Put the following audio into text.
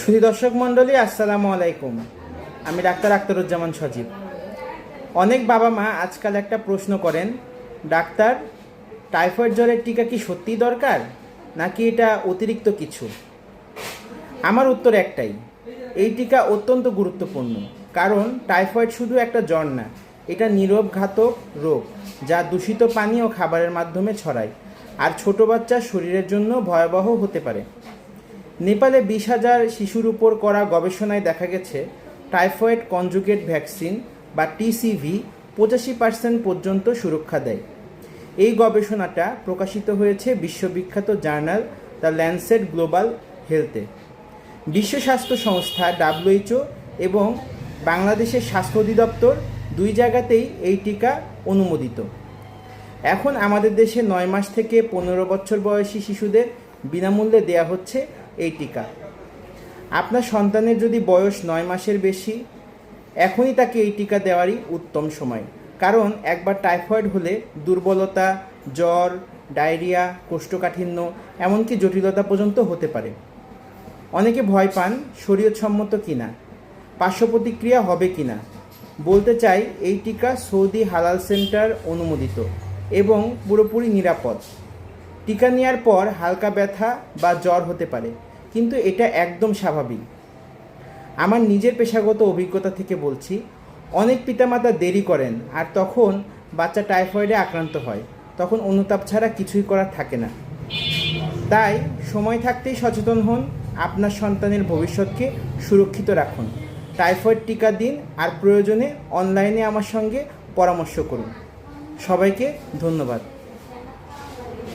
সুধী দর্শক মণ্ডলী, আসসালামু আলাইকুম। আমি ডাক্তার আখতারুজ্জামান সজীব। অনেক বাবা মা আজকাল একটা প্রশ্ন করেন, ডাক্তার, টাইফয়েড জ্বরের টিকা কি সত্যিই দরকার? নাকি এটা অতিরিক্ত কিছু? আমার উত্তর একটাই, এই টিকা অত্যন্ত গুরুত্বপূর্ণ, কারণ টাইফয়েড শুধু একটা জ্বর না, এটা নীরব ঘাতক রোগ, যা দূষিত পানি ও খাবারের মাধ্যমে ছড়ায়, আর ছোট বাচ্চার শরীরের জন্য ভয়াবহ হতে পারে। নেপালে বিশ হাজার শিশুর উপর করা গবেষণায় দেখা গেছে, টাইফয়েড কনজুগেট ভ্যাকসিন বা টিসিভি পঁচাশি পার্সেন্ট পর্যন্ত সুরক্ষা দেয়। এই গবেষণাটা প্রকাশিত হয়েছে বিশ্ববিখ্যাত জার্নাল দ্য ল্যান্সেট গ্লোবাল হেলথে। বিশ্ব স্বাস্থ্য সংস্থা ডাব্লিউএইচও এবং বাংলাদেশের স্বাস্থ্য অধিদপ্তর দুই জায়গাতেই এই টিকা অনুমোদিত। এখন আমাদের দেশে নয় মাস থেকে পনেরো বছর বয়সী শিশুদের বিনামূল্যে দেয়া হচ্ছে এই টিকা। আপনার সন্তানের যদি বয়স নয় মাসের বেশি, এখনই তাকে এই টিকা দেওয়ারই উত্তম সময়। কারণ একবার টাইফয়েড হলে দুর্বলতা, জ্বর, ডায়রিয়া, কোষ্ঠকাঠিন্য, এমনকি জটিলতা পর্যন্ত হতে পারে। অনেকে ভয় পান শরীয়তসম্মত কিনা পার্শ্ব প্রতিক্রিয়া হবে কিনা। বলতে চাই, এই টিকা সৌদি হালাল সেন্টার অনুমোদিত এবং পুরোপুরি নিরাপদ। টিকা নেওয়ার পর হালকা ব্যথা বা জ্বর হতে পারে। কিন্তু এটা একদম স্বাভাবিক। আমার নিজের পেশাগত অভিজ্ঞতা থেকে বলছি, অনেক পিতামাতা দেরি করেন আর তখন বাচ্চা টাইফয়েডে আক্রান্ত হয়, তখন অনুতাপ ছাড়া কিছুই করার থাকে না। তাই সময় থাকতেই সচেতন হন, আপনার সন্তানের ভবিষ্যৎকে সুরক্ষিত রাখুন। টাইফয়েড টিকা দিন আর প্রয়োজনে অনলাইনে আমার সঙ্গে পরামর্শ করুন। সবাইকে ধন্যবাদ।